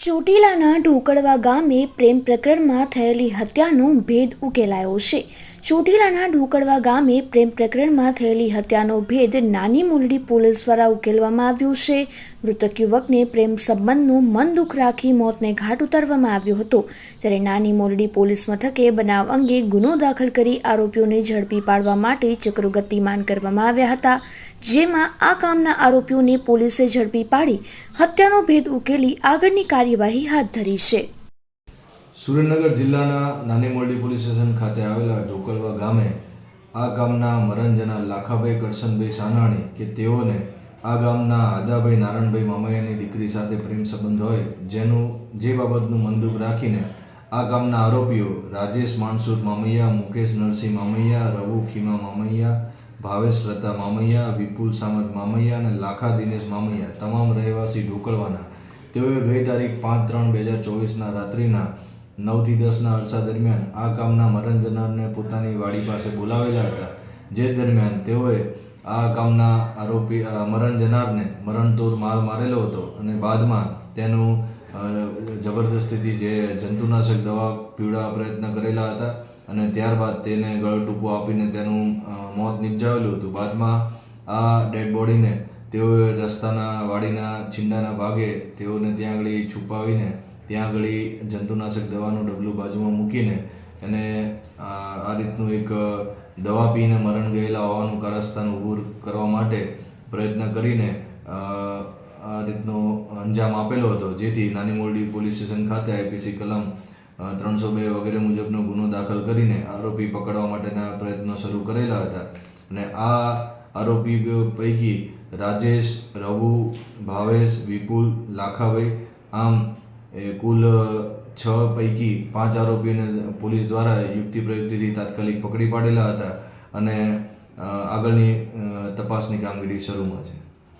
ચોટીલાના ઢોકળવા ગામે પ્રેમ પ્રકરણમાં થયેલી હત્યાનો ભેદ ઉકેલાયો છે. ચોટીલાના ઢોકળવા ગામે પ્રેમ પ્રકરણમાં થયેલી હત્યાનો ભેદ નાની મુરડી પોલીસ દ્વારા ઉકેલવામાં આવ્યો છે. મૃતક યુવકને પ્રેમ સંબંધનું મન દુઃખ રાખી મોતને ઘાટ ઉતારવામાં આવ્યો હતો. ત્યારે નાની મોરડી પોલીસ મથકે બનાવ અંગે ગુનો દાખલ કરી આરોપીઓને ઝડપી પાડવા માટે ચક્રો ગતિમાન કરવામાં આવ્યા હતા. જેમાં આ કામના આરોપીઓને પોલીસે ઝડપી પાડી હત્યાનો ભેદ ઉકેલી આગળની કાર્યવાહી હાથ ધરી છે. સુરેન્દ્રનગર જિલ્લાના નાની મોરડી પોલીસ સ્ટેશન ખાતે આવેલા ઢોકલવા ગામે આ ગામના મરણજના લાખાભાઈ કરશનભાઈ સાનાણી કે તેઓને આ ગામના આદાભાઈ નારણભાઈ મામૈયાની દીકરી સાથે પ્રેમ સંબંધ હોય, જેનું, જે બાબતનું મંદુક રાખીને આ ગામના આરોપીઓ રાજેશ માનસુર મામૈયા, મુકેશ નરસિંહ મામૈયા, રઘુ ખીમા મામૈયા, ભાવેશ રતા મામૈયા, વિપુલ સામત મામૈયા અને લાખા દિનેશ મામૈયા, તમામ રહેવાસી ઢોકળવાના. તેઓએ ગઈ તારીખ પાંચ ત્રણ બે હજાર ચોવીસના રાત્રિના નવથી દસના અરસા દરમિયાન આ કામના મરણ જનારને પોતાની વાડી પાસે બોલાવેલા હતા. જે દરમિયાન તેઓએ આ કામના આરોપી મરણજનારને મરણ જનારને મરણતોડ માર મારેલો હતો અને બાદમાં તેનું જબરદસ્તીથી જે જંતુનાશક દવા પીવડાવવા પ્રયત્ન કરેલા હતા અને ત્યારબાદ તેને ગળ ટૂંકો આપીને તેનું મોત નિપજાવેલું હતું. બાદમાં આ ડેડ બોડીને તેઓએ રસ્તાના વાડીના છીંડાના ભાગે તેઓને ત્યાં આગળ છુપાવીને ત્યાં આગળ જંતુનાશક દવાનું ડબલું બાજુમાં મૂકીને એને આ રીતનું એક દવા પીને મરણ ગયેલા હોવાનું કારસ્તાન ઊભું કરવા માટે પ્રયત્ન કરીને આ રીતનો અંજામ આપેલો હતો. જેથી નાની મોરડી પોલીસ સ્ટેશન ખાતે આઈપીસી કલમ ત્રણસો બે વગેરે મુજબનો ગુનો દાખલ કરીને આરોપી પકડવા માટેના પ્રયત્નો શરૂ કરેલા હતા. અને આ આરોપી પૈકી રાજેશ, રઘુ, ભાવેશ, વિપુલ, લાખાભાઈ, આમ એ કુલ છ પૈકી પાંચ આરોપીઓને પોલીસ દ્વારા યુક્તિ પ્રયુક્તિથી તાત્કાલિક પકડી પાડેલા હતા અને આગળની તપાસની કામગીરી શરૂમાં છે.